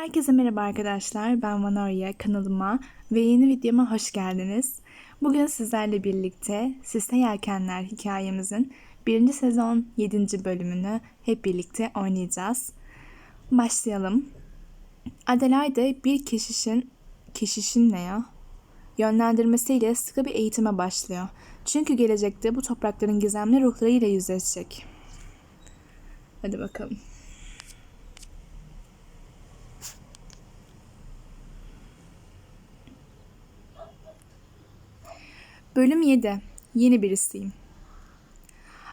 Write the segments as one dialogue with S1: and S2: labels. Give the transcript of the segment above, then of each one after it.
S1: Herkese merhaba arkadaşlar. Ben Vanoria kanalıma ve yeni videoma hoş geldiniz. Bugün sizlerle birlikte Siste Yelkenler hikayemizin 1. sezon 7. bölümünü hep birlikte oynayacağız. Başlayalım. Adelaide bir keşişin, keşişin ne ya? Yönlendirmesiyle sıkı bir eğitime başlıyor. Çünkü gelecekte bu toprakların gizemli ruhlarıyla yüzleşecek. Hadi bakalım. Bölüm 7. Yeni birisiyim.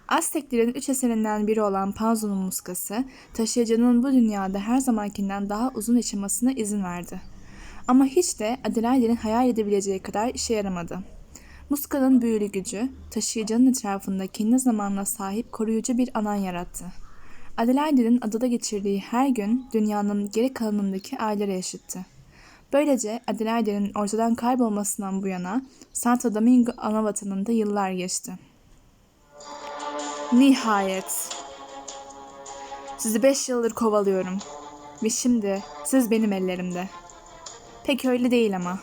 S1: Azteklerin üç eserinden biri olan Panzo'nun muskası, taşıyıcının bu dünyada her zamankinden daha uzun yaşamasına izin verdi. Ama hiç de Adelaide'nin hayal edebileceği kadar işe yaramadı. Muskanın büyülü gücü, taşıyıcının etrafında kendi zamanına sahip koruyucu bir alan yarattı. Adelaide'nin adada geçirdiği her gün dünyanın geri kalanındaki ailelere yaşıttı. Böylece Adelaide'nin ortadan kaybolmasından bu yana Santo Domingo ana vatanında yıllar geçti. Nihayet. Sizi beş yıldır kovalıyorum. Ve şimdi siz benim ellerimde. Pek öyle değil ama.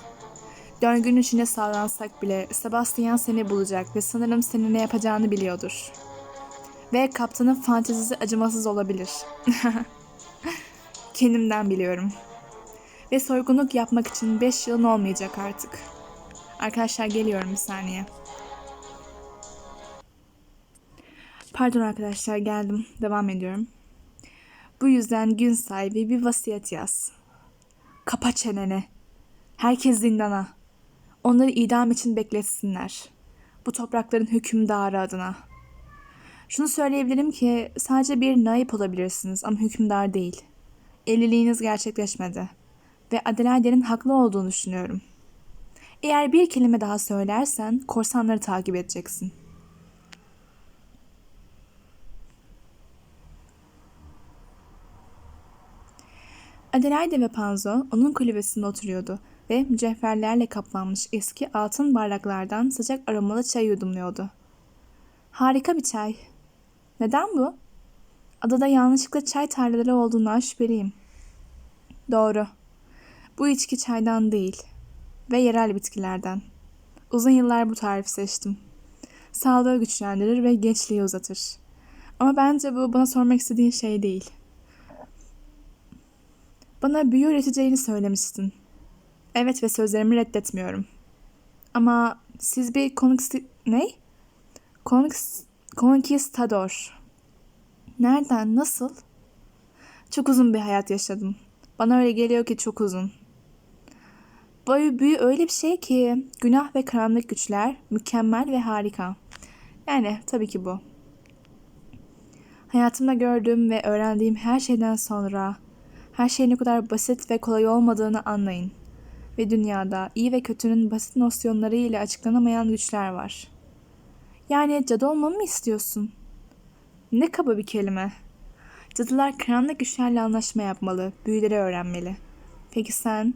S1: Döngünün içine sağlansak bile Sebastian seni bulacak ve sanırım senin ne yapacağını biliyordur. Ve kaptanın fantezisi acımasız olabilir. Kendimden biliyorum. Ve soygunluk yapmak için 5 yılın olmayacak artık. Arkadaşlar geliyorum bir saniye. Pardon arkadaşlar geldim. Devam ediyorum. Bu yüzden gün sahibi bir vasiyet yaz. Kapa çeneni. Herkes zindana. Onları idam için bekletsinler. Bu toprakların hükümdarı adına. Şunu söyleyebilirim ki sadece bir naip olabilirsiniz ama hükümdar değil. Evliliğiniz gerçekleşmedi ve Adelaide'nin haklı olduğunu düşünüyorum. Eğer bir kelime daha söylersen korsanları takip edeceksin. Adelaide ve Panzo onun kulübesinde oturuyordu ve mücevherlerle kaplanmış eski altın bardaklardan sıcak aromalı çay yudumluyordu. Harika bir çay. Neden bu? Adada yanlışlıkla çay tarlaları olduğundan şüpheliyim. Doğru. Bu içki çaydan değil ve yerel bitkilerden. Uzun yıllar bu tarifi seçtim. Sağlığı güçlendirir ve gençliği uzatır. Ama bence bu bana sormak istediğin şey değil. Bana büyü üreteceğini söylemiştin. Evet ve sözlerimi reddetmiyorum. Ama siz bir koniksi... Ne? Konks... Konkistador. Nereden? Nasıl? Çok uzun bir hayat yaşadım. Bana öyle geliyor ki çok uzun. Boyu büyü öyle bir şey ki günah ve karanlık güçler mükemmel ve harika. Yani tabii ki bu. Hayatımda gördüğüm ve öğrendiğim her şeyden sonra her şeyin ne kadar basit ve kolay olmadığını anlayın. Ve dünyada iyi ve kötünün basit nosyonları ile açıklanamayan güçler var. Yani cadı olmamı mı istiyorsun? Ne kaba bir kelime. Cadılar karanlık güçlerle anlaşma yapmalı, büyüleri öğrenmeli. Peki sen?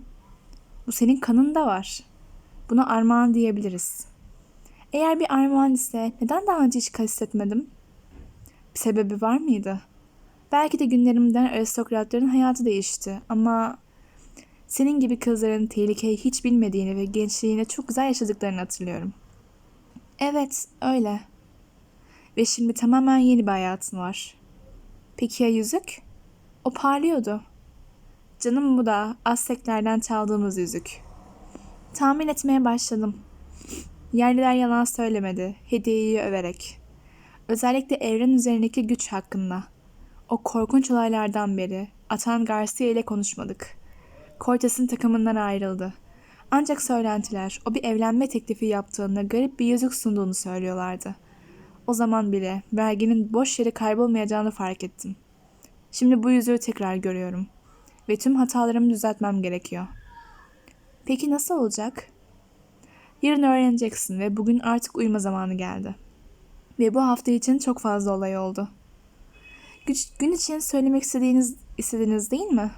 S1: Bu senin kanında var. Buna armağan diyebiliriz. Eğer bir armağan ise neden daha önce hiç hissetmedim? Bir sebebi var mıydı? Belki de günlerimden aristokratların hayatı değişti ama senin gibi kızların tehlikeyi hiç bilmediğini ve gençliğine çok güzel yaşadıklarını hatırlıyorum. Evet, öyle. Ve şimdi tamamen yeni bir hayatın var. Peki ya yüzük? O parlıyordu. Canım bu da Azteklerden çaldığımız yüzük. Tahmin etmeye başladım. Yerliler yalan söylemedi, hediyeyi överek. Özellikle evren üzerindeki güç hakkında. O korkunç olaylardan beri Atan Garcia ile konuşmadık. Cortes'in takımından ayrıldı. Ancak söylentiler o bir evlenme teklifi yaptığında garip bir yüzük sunduğunu söylüyorlardı. O zaman bile verginin boş yere kaybolmayacağını fark ettim. Şimdi bu yüzüğü tekrar görüyorum ve tüm hatalarımı düzeltmem gerekiyor. Peki nasıl olacak? Yarın öğreneceksin ve bugün artık uyuma zamanı geldi. Ve bu hafta için çok fazla olay oldu. Güç, gün için söylemek istediğiniz istediniz değil mi?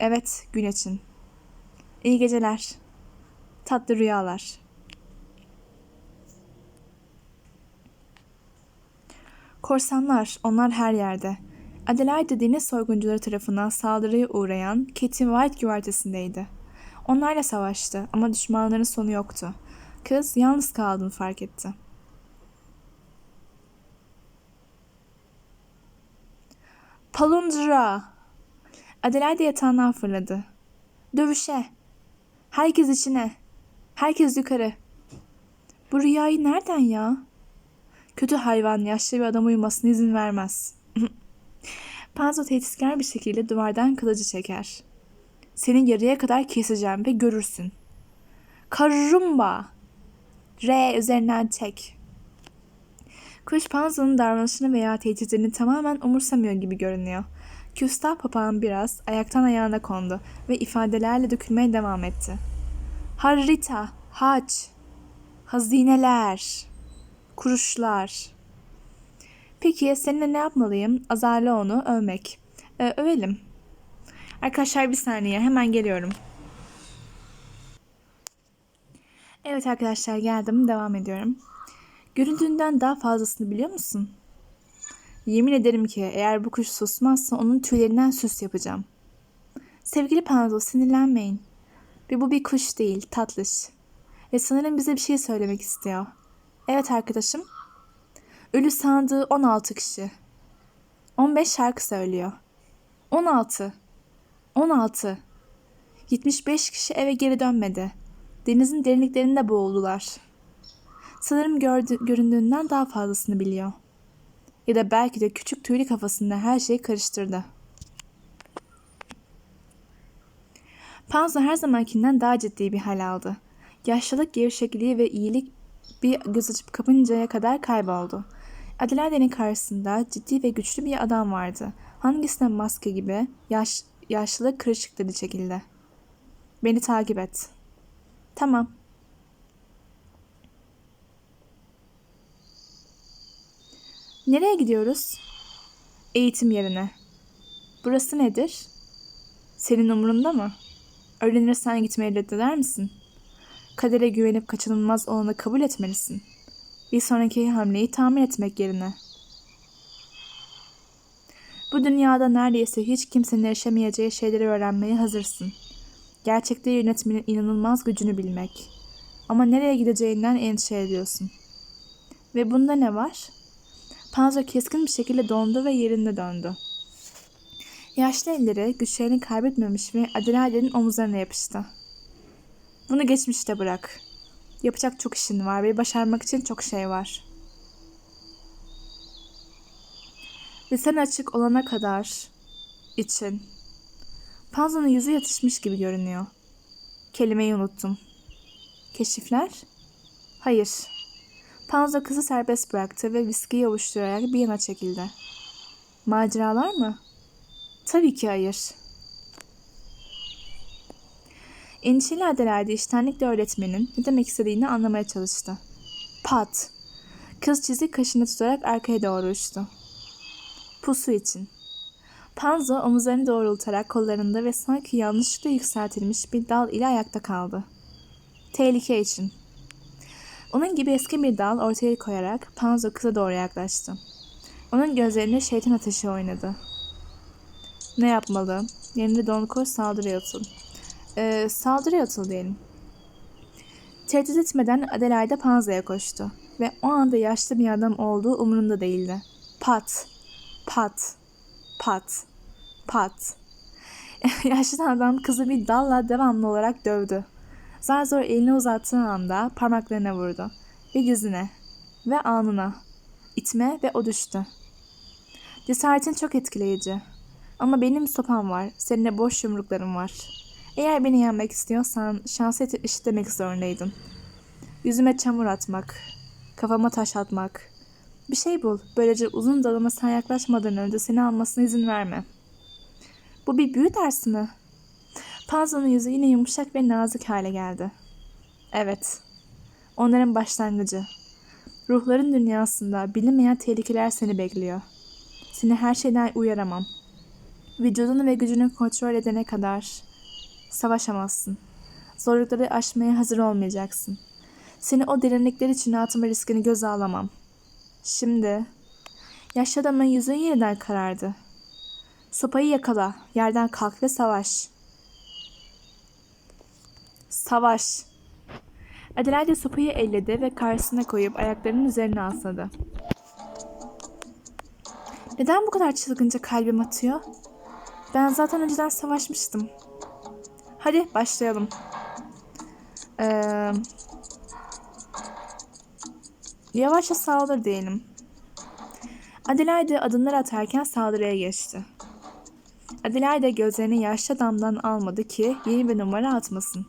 S1: Evet, gün için. İyi geceler. Tatlı rüyalar. Korsanlar, onlar her yerde. Adelaide deniz soyguncuları tarafından saldırıya uğrayan Katie White güvertesindeydi. Onlarla savaştı ama düşmanların sonu yoktu. Kız yalnız kaldığını fark etti. Palundra! Adelaide yatağından fırladı. Dövüşe! Herkes içine! Herkes yukarı! Bu rüyayı nereden ya? Kötü hayvan yaşlı bir adam uyumasına izin vermez. Panzo tehditkar bir şekilde duvardan kılıcı çeker. Seni yarıya kadar keseceğim ve görürsün. Karumba! R üzerinden çek. Kuş Panzo'nun davranışını veya tehditlerini tamamen umursamıyor gibi görünüyor. Küstah papağan biraz ayaktan ayağına kondu ve ifadelerle dökülmeye devam etti. Harita, haç, hazineler, kuruşlar. Peki seninle ne yapmalıyım? Azarla onu, övmek. Ee, övelim. Arkadaşlar bir saniye hemen geliyorum. Evet arkadaşlar geldim devam ediyorum. Göründüğünden daha fazlasını biliyor musun? Yemin ederim ki eğer bu kuş susmazsa onun tüylerinden süs yapacağım. Sevgili Panzo sinirlenmeyin. Ve bu bir kuş değil tatlış. Ve sanırım bize bir şey söylemek istiyor. Evet arkadaşım. Ölü sandığı 16 kişi. 15 şarkı söylüyor. 16. 16. 75 kişi eve geri dönmedi. Denizin derinliklerinde boğuldular. Sanırım gördü, göründüğünden daha fazlasını biliyor. Ya da belki de küçük tüylü kafasında her şeyi karıştırdı. Panzo her zamankinden daha ciddi bir hal aldı. Yaşlılık, gevşekliği ve iyilik bir göz açıp kapıncaya kadar kayboldu. Adelaide'nin karşısında ciddi ve güçlü bir adam vardı. Hangisine maske gibi yaş, yaşlılık kırışıkları çekildi. Beni takip et. Tamam. Nereye gidiyoruz? Eğitim yerine. Burası nedir? Senin umurunda mı? Öğrenirsen gitmeyi reddeder misin? Kadere güvenip kaçınılmaz olanı kabul etmelisin. Bir sonraki hamleyi tahmin etmek yerine. Bu dünyada neredeyse hiç kimsenin erişemeyeceği şeyleri öğrenmeye hazırsın. Gerçekte yönetmenin inanılmaz gücünü bilmek. Ama nereye gideceğinden endişe ediyorsun. Ve bunda ne var? Panzo keskin bir şekilde dondu ve yerinde döndü. Yaşlı elleri güçlerini kaybetmemiş ve Adelaide'nin omuzlarına yapıştı. Bunu geçmişte bırak. Yapacak çok işin var ve başarmak için çok şey var. Ve sen açık olana kadar için. Panzo'nun yüzü yatışmış gibi görünüyor. Kelimeyi unuttum. Keşifler? Hayır. Panzo kızı serbest bıraktı ve viskiyi avuşturarak bir yana çekildi. Maceralar mı? Tabii ki hayır. Endişeli Adelaide iştenlikle öğretmenin ne demek istediğini anlamaya çalıştı. Pat. Kız çizik kaşını tutarak arkaya doğru uçtu. Pusu için. Panzo omuzlarını doğrultarak kollarında ve sanki yanlışlıkla yükseltilmiş bir dal ile ayakta kaldı. Tehlike için. Onun gibi eski bir dal ortaya koyarak Panzo kıza doğru yaklaştı. Onun gözlerinde şeytan ateşi oynadı. Ne yapmalı? Yerinde Don koş saldırıya Ee, saldırıya atıl diyelim. Tehdit etmeden Adelaide Panzo'ya koştu. Ve o anda yaşlı bir adam olduğu umurunda değildi. Pat, pat, pat, pat. yaşlı adam kızı bir dalla devamlı olarak dövdü. Zar zor elini uzattığı anda parmaklarına vurdu. Ve yüzüne. Ve alnına. İtme ve o düştü. Cesaretin çok etkileyici. Ama benim sopam var. Senin de boş yumrukların var. Eğer beni yenmek istiyorsan şansı eşitlemek zorundaydın. Yüzüme çamur atmak. Kafama taş atmak. Bir şey bul. Böylece uzun dalıma sen yaklaşmadan önce seni almasına izin verme. Bu bir büyü dersi mi? Panzo'nun yüzü yine yumuşak ve nazik hale geldi. Evet. Onların başlangıcı. Ruhların dünyasında bilinmeyen tehlikeler seni bekliyor. Seni her şeyden uyaramam. Vücudunu ve gücünü kontrol edene kadar savaşamazsın. Zorlukları aşmaya hazır olmayacaksın. Seni o derinlikler içine atma riskini göze alamam. Şimdi yaşlı adamın yüzü yeniden karardı. Sopayı yakala. Yerden kalk ve savaş. Savaş. Adelaide sopayı elledi ve karşısına koyup ayaklarının üzerine asladı. Neden bu kadar çılgınca kalbim atıyor? Ben zaten önceden savaşmıştım. Hadi başlayalım. Ee, yavaşça saldır diyelim. Adelaide adımlar atarken saldırıya geçti. Adelaide gözlerini yaşlı adamdan almadı ki yeni bir numara atmasın.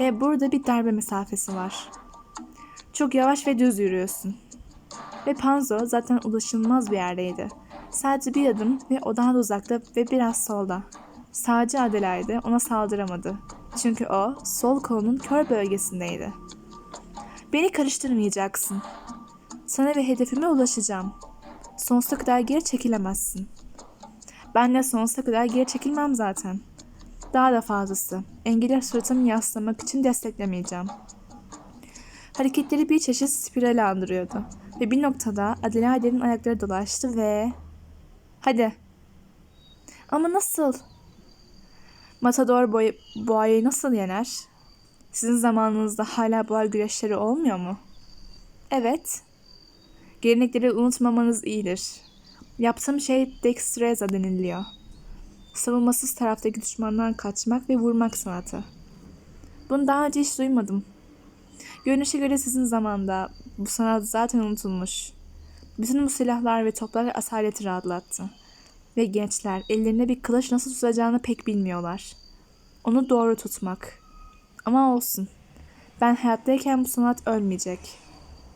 S1: Ve burada bir darbe mesafesi var. Çok yavaş ve düz yürüyorsun. Ve Panzo zaten ulaşılmaz bir yerdeydi. Sadece bir adım ve o daha da uzakta ve biraz solda. Sadece Adelaide ona saldıramadı. Çünkü o sol kolunun kör bölgesindeydi. Beni karıştırmayacaksın. Sana ve hedefime ulaşacağım. Sonsuza kadar geri çekilemezsin. Ben de sonsuza kadar geri çekilmem zaten. Daha da fazlası. Engeli suratımı yaslamak için desteklemeyeceğim. Hareketleri bir çeşit spiral andırıyordu. Ve bir noktada Adelaide'nin ayakları dolaştı ve... Hadi. Ama nasıl? Matador boy boğayı nasıl yener? Sizin zamanınızda hala boğa güreşleri olmuyor mu? Evet. Gelenekleri unutmamanız iyidir. Yaptığım şey dextreza deniliyor. Savunmasız taraftaki düşmandan kaçmak ve vurmak sanatı. Bunu daha önce hiç duymadım. Görünüşe göre sizin zamanda bu sanat zaten unutulmuş. Bütün bu silahlar ve toplar asaleti rahatlattı. Ve gençler ellerine bir kılıç nasıl tutacağını pek bilmiyorlar. Onu doğru tutmak. Ama olsun. Ben hayattayken bu sanat ölmeyecek.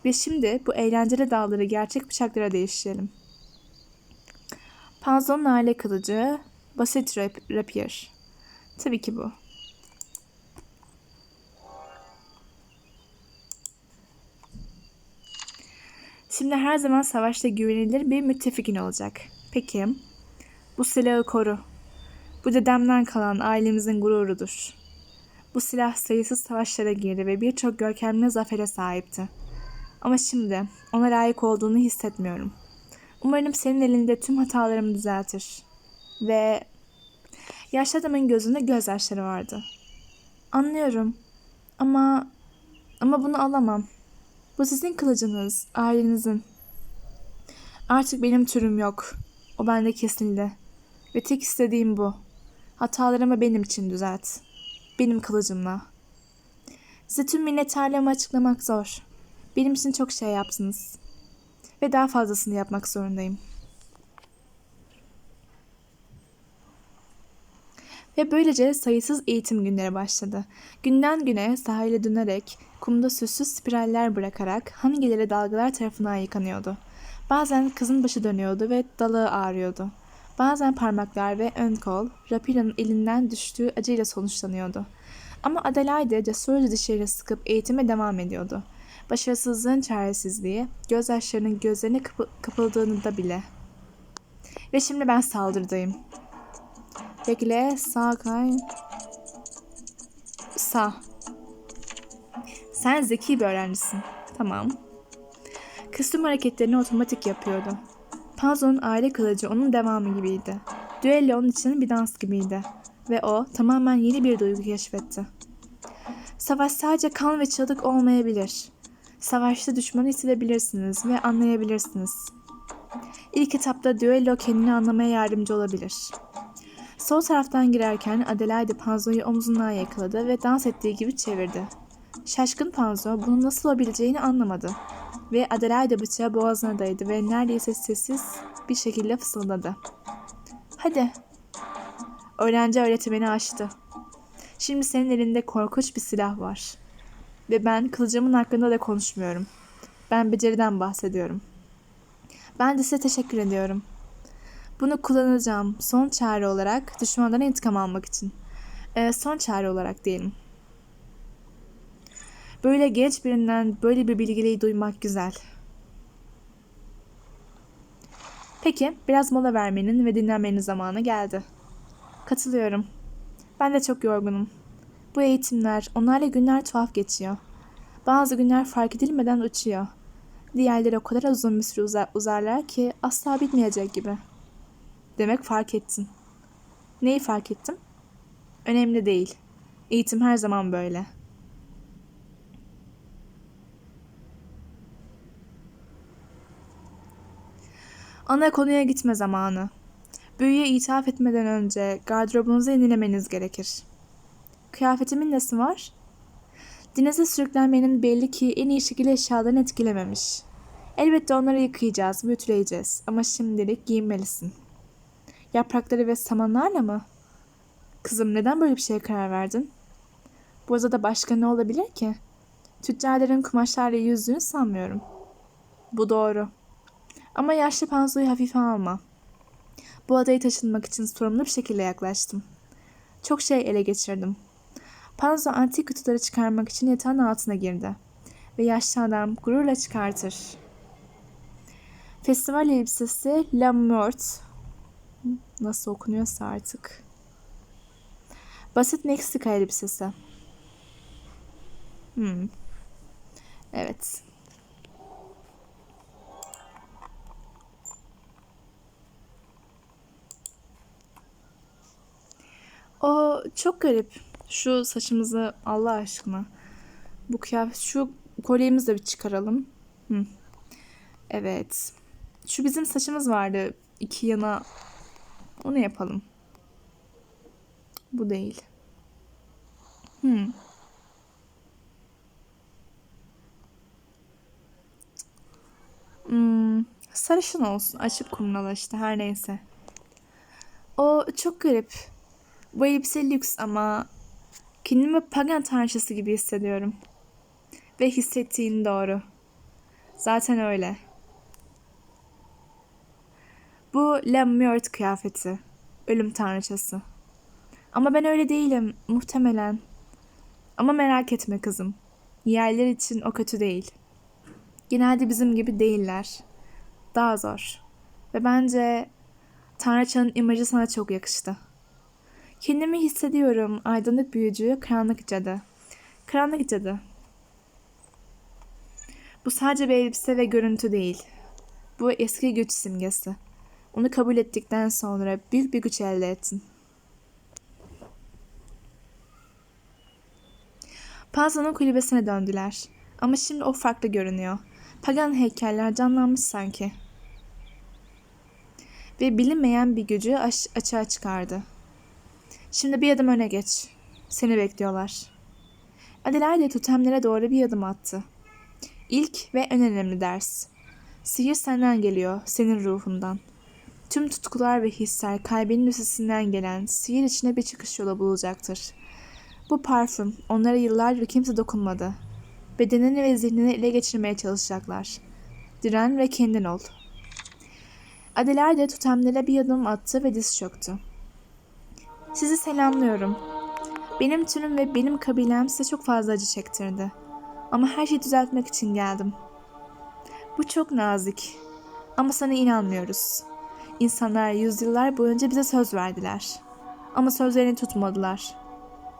S1: Ve şimdi bu eğlenceli dağları gerçek bıçaklara değiştirelim. Panzo'nun aile kılıcı basit rap rapier. Tabii ki bu. Şimdi her zaman savaşta güvenilir bir müttefikin olacak. Peki, bu silahı koru. Bu dedemden kalan ailemizin gururudur. Bu silah sayısız savaşlara girdi ve birçok görkemli zafere sahipti. Ama şimdi ona layık olduğunu hissetmiyorum. Umarım senin elinde tüm hatalarımı düzeltir. Ve yaşlı adamın gözünde gözyaşları vardı. Anlıyorum. Ama ama bunu alamam. Bu sizin kılıcınız, ailenizin. Artık benim türüm yok. O bende kesildi. Ve tek istediğim bu. Hatalarımı benim için düzelt. Benim kılıcımla. Size tüm minnettarlığımı açıklamak zor. Benim için çok şey yaptınız. Ve daha fazlasını yapmak zorundayım. Ve böylece sayısız eğitim günleri başladı. Günden güne sahile dönerek, kumda süssüz spiraller bırakarak hangileri dalgalar tarafından yıkanıyordu. Bazen kızın başı dönüyordu ve dalı ağrıyordu. Bazen parmaklar ve ön kol, Rapira'nın elinden düştüğü acıyla sonuçlanıyordu. Ama Adelaide cesurca dişlerini sıkıp eğitime devam ediyordu. Başarısızlığın çaresizliği, gözyaşlarının gözlerine kapı kapıldığında bile. Ve şimdi ben saldırdayım. Bekle, sağ kay. Sağ. Sen zeki bir öğrencisin. Tamam. Kostüm hareketlerini otomatik yapıyordu. Panzo'nun aile kılıcı onun devamı gibiydi. Düello onun için bir dans gibiydi. Ve o tamamen yeni bir duygu keşfetti. Savaş sadece kan ve çığlık olmayabilir. Savaşta düşmanı hissedebilirsiniz ve anlayabilirsiniz. İlk etapta düello kendini anlamaya yardımcı olabilir. Sol taraftan girerken Adelaide Panzo'yu omzundan yakaladı ve dans ettiği gibi çevirdi. Şaşkın Panzo bunun nasıl olabileceğini anlamadı. Ve Adelaide bıçağı boğazına dayadı ve neredeyse sessiz bir şekilde fısıldadı. Hadi. Öğrenci öğretmeni açtı. Şimdi senin elinde korkunç bir silah var. Ve ben kılıcımın hakkında da konuşmuyorum. Ben beceriden bahsediyorum. Ben de size teşekkür ediyorum. Bunu kullanacağım son çare olarak düşmandan intikam almak için. Ee, son çare olarak diyelim. Böyle genç birinden böyle bir bilgiliği duymak güzel. Peki, biraz mola vermenin ve dinlenmenin zamanı geldi. Katılıyorum. Ben de çok yorgunum. Bu eğitimler, onlarla günler tuhaf geçiyor. Bazı günler fark edilmeden uçuyor. Diğerleri o kadar uzun bir süre uzar, uzarlar ki asla bitmeyecek gibi. Demek fark ettin. Neyi fark ettim? Önemli değil. Eğitim her zaman böyle. Ana konuya gitme zamanı. Büyüye ithaf etmeden önce gardırobunuzu yenilemeniz gerekir. Kıyafetimin nesi var? Denize sürüklenmenin belli ki en iyi şekilde eşyalarını etkilememiş. Elbette onları yıkayacağız, bütüleyeceğiz ama şimdilik giyinmelisin. Yaprakları ve samanlarla mı? Kızım neden böyle bir şeye karar verdin? Bu odada başka ne olabilir ki? Tüccarların kumaşlarla yüzdüğünü sanmıyorum. Bu doğru. Ama yaşlı Panzo'yu hafife alma. Bu adayı taşınmak için sorumlu bir şekilde yaklaştım. Çok şey ele geçirdim. Panzo antik kutuları çıkarmak için yatağın altına girdi. Ve yaşlı adam gururla çıkartır. Festival elbisesi La Mort. Nasıl okunuyorsa artık. Basit Meksika elbisesi. Hmm. Evet. Çok garip. Şu saçımızı Allah aşkına. Bu kıyafet şu kolyemizi de bir çıkaralım. Hı. Evet. Şu bizim saçımız vardı. iki yana. Onu yapalım. Bu değil. Hmm. Hmm, sarışın olsun. Açık kumral işte her neyse. O çok garip. Bu elbise lüks ama kendimi pagan tanrıçası gibi hissediyorum. Ve hissettiğin doğru. Zaten öyle. Bu Lemmert kıyafeti. Ölüm tanrıçası. Ama ben öyle değilim. Muhtemelen. Ama merak etme kızım. Yerler için o kötü değil. Genelde bizim gibi değiller. Daha zor. Ve bence Tanrıçanın imajı sana çok yakıştı. Kendimi hissediyorum aydınlık büyücü, karanlık cadı. Karanlık cadı. Bu sadece bir elbise ve görüntü değil. Bu eski güç simgesi. Onu kabul ettikten sonra büyük bir güç elde ettin. Panza'nın kulübesine döndüler. Ama şimdi o farklı görünüyor. Pagan heykeller canlanmış sanki. Ve bilinmeyen bir gücü aş- açığa çıkardı. Şimdi bir adım öne geç. Seni bekliyorlar. Adelaide totemlere doğru bir adım attı. İlk ve en önemli ders. Sihir senden geliyor, senin ruhundan. Tüm tutkular ve hisler kalbinin üstesinden gelen sihir içine bir çıkış yolu bulacaktır. Bu parfüm onlara yıllardır kimse dokunmadı. Bedenini ve zihnini ele geçirmeye çalışacaklar. Diren ve kendin ol. Adelaide totemlere bir adım attı ve diz çöktü. Sizi selamlıyorum. Benim türüm ve benim kabilem size çok fazla acı çektirdi. Ama her şeyi düzeltmek için geldim. Bu çok nazik. Ama sana inanmıyoruz. İnsanlar yüzyıllar boyunca bize söz verdiler. Ama sözlerini tutmadılar.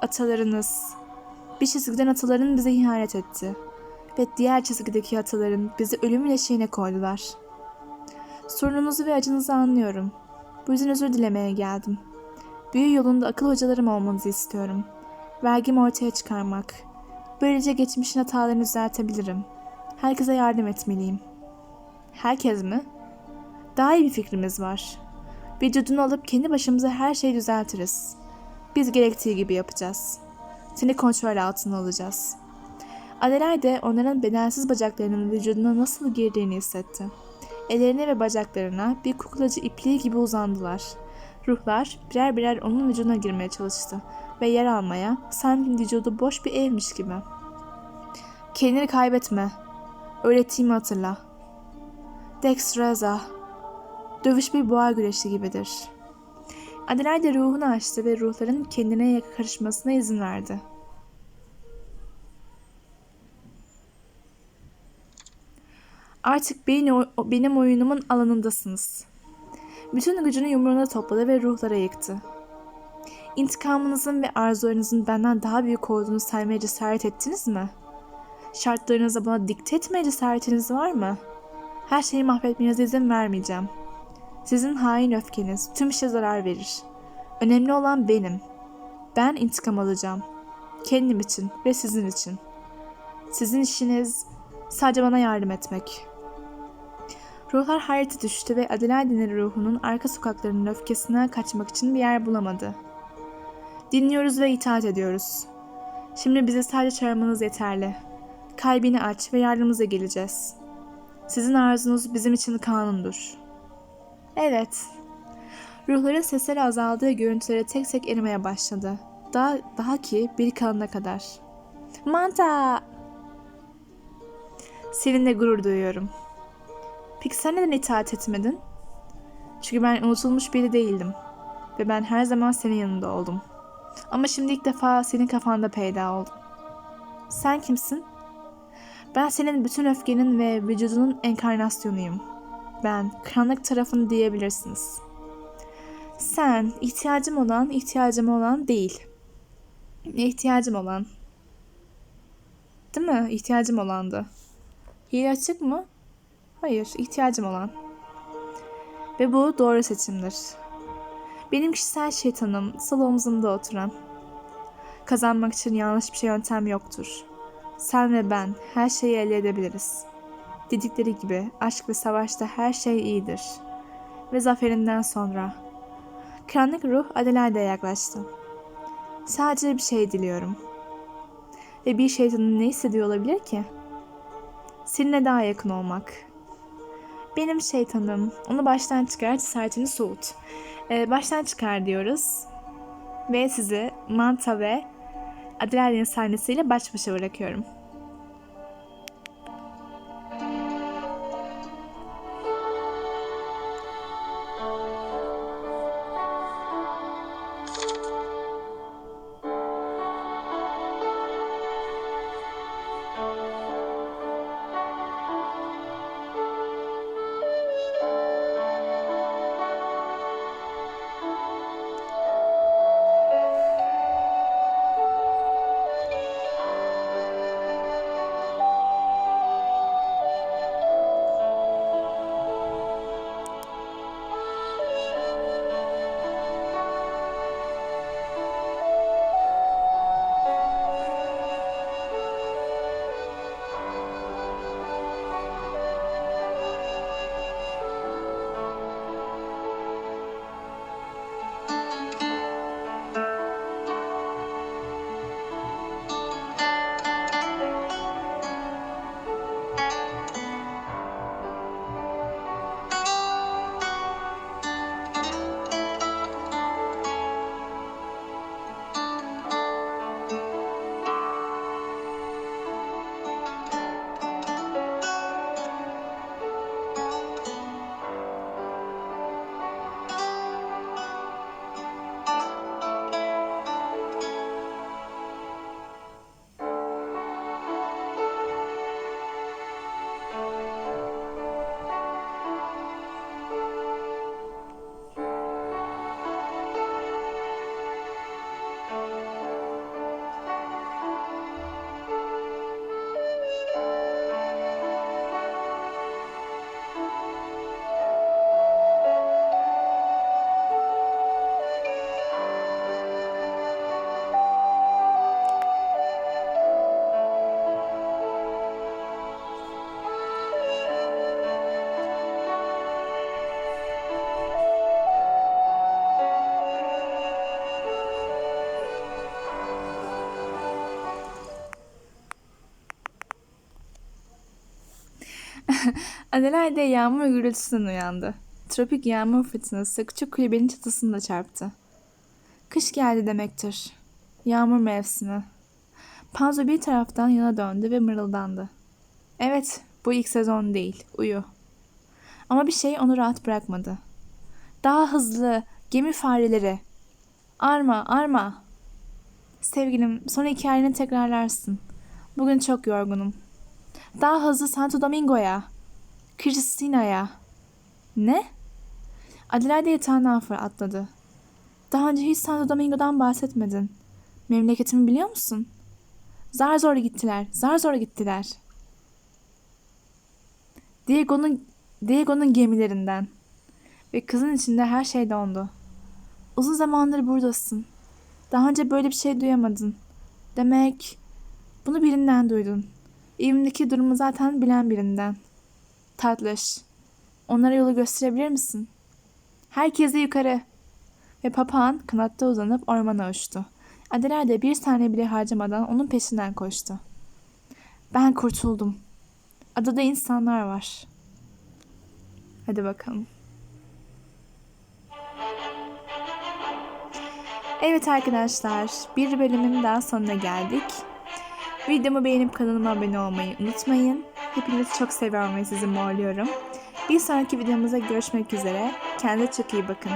S1: Atalarınız, bir çizgiden ataların bize ihanet etti. Ve diğer çizgideki ataların bizi ölümün eşiğine koydular. Sorununuzu ve acınızı anlıyorum. Bu yüzden özür dilemeye geldim. Büyü yolunda akıl hocalarım olmanızı istiyorum. Vergimi ortaya çıkarmak. Böylece geçmişin hatalarını düzeltebilirim. Herkese yardım etmeliyim. Herkes mi? Daha iyi bir fikrimiz var. Vücudunu alıp kendi başımıza her şeyi düzeltiriz. Biz gerektiği gibi yapacağız. Seni kontrol altına alacağız. Adelaide onların bedensiz bacaklarının vücuduna nasıl girdiğini hissetti. Ellerine ve bacaklarına bir kuklacı ipliği gibi uzandılar. Ruhlar birer birer onun vücuduna girmeye çalıştı ve yer almaya sanki vücudu boş bir evmiş gibi. Kendini kaybetme. Öğrettiğimi hatırla. Dextreza. Dövüş bir boğa güreşi gibidir. Adelaide ruhunu açtı ve ruhların kendine karışmasına izin verdi. Artık benim, benim oyunumun alanındasınız. Bütün gücünü yumruğuna topladı ve ruhlara yıktı. İntikamınızın ve arzularınızın benden daha büyük olduğunu saymaya cesaret ettiniz mi? Şartlarınızı bana dikte etmeye cesaretiniz var mı? Her şeyi mahvetmenize izin vermeyeceğim. Sizin hain öfkeniz tüm işe zarar verir. Önemli olan benim. Ben intikam alacağım. Kendim için ve sizin için. Sizin işiniz sadece bana yardım etmek. Ruhlar hayrete düştü ve Adelaide'nin ruhunun arka sokaklarının öfkesine kaçmak için bir yer bulamadı. Dinliyoruz ve itaat ediyoruz. Şimdi bize sadece çağırmanız yeterli. Kalbini aç ve yardımımıza geleceğiz. Sizin arzunuz bizim için kanundur. Evet. Ruhların sesleri azaldığı görüntüleri tek tek erimeye başladı. Daha, daha ki bir kalana kadar. Manta! Seninle gurur duyuyorum. Peki sen neden itaat etmedin? Çünkü ben unutulmuş biri değildim. Ve ben her zaman senin yanında oldum. Ama şimdi ilk defa senin kafanda peyda oldum. Sen kimsin? Ben senin bütün öfkenin ve vücudunun enkarnasyonuyum. Ben karanlık tarafını diyebilirsiniz. Sen ihtiyacım olan, ihtiyacım olan değil. İhtiyacım olan. Değil mi? İhtiyacım olandı. Hile açık mı? Hayır, ihtiyacım olan. Ve bu doğru seçimdir. Benim kişisel şeytanım sol omzumda oturan. Kazanmak için yanlış bir şey yöntem yoktur. Sen ve ben her şeyi elde edebiliriz. Dedikleri gibi aşk ve savaşta her şey iyidir. Ve zaferinden sonra. Karanlık ruh Adelaide'ye yaklaştı. Sadece bir şey diliyorum. Ve bir şeytanın ne hissediyor olabilir ki? Seninle daha yakın olmak. Benim şeytanım. Onu baştan çıkar, cesaretini soğut. Ee, baştan çıkar diyoruz. Ve sizi Manta ve Adelaide'nin sahnesiyle baş başa bırakıyorum. Adelaide yağmur gürültüsünden uyandı. Tropik yağmur fırtınası küçük kulübenin çatısında çarptı. Kış geldi demektir. Yağmur mevsimi. Panzo bir taraftan yana döndü ve mırıldandı. Evet, bu ilk sezon değil, uyu. Ama bir şey onu rahat bırakmadı. Daha hızlı, gemi fareleri. Arma, arma. Sevgilim, son hikayeni tekrarlarsın. Bugün çok yorgunum. Daha hızlı Santo Domingo'ya. Cristina'ya. Ne? Adelaide yatağından atladı. Daha önce hiç Santo Domingo'dan bahsetmedin. Memleketimi biliyor musun? Zar zor gittiler, zar zor gittiler. Diego'nun Diego'nun gemilerinden. Ve kızın içinde her şey dondu. Uzun zamandır buradasın. Daha önce böyle bir şey duyamadın. Demek bunu birinden duydun. Evimdeki durumu zaten bilen birinden. Tatlış. Onlara yolu gösterebilir misin? Herkese yukarı. Ve papağan kanatta uzanıp ormana uçtu. Adeler de bir saniye bile harcamadan onun peşinden koştu. Ben kurtuldum. Adada insanlar var. Hadi bakalım. Evet arkadaşlar, bir bölümün daha sonuna geldik. Videomu beğenip kanalıma abone olmayı unutmayın. Hepinizi çok seviyorum ve sizi morluyorum. Bir sonraki videomuzda görüşmek üzere. Kendinize çok iyi bakın.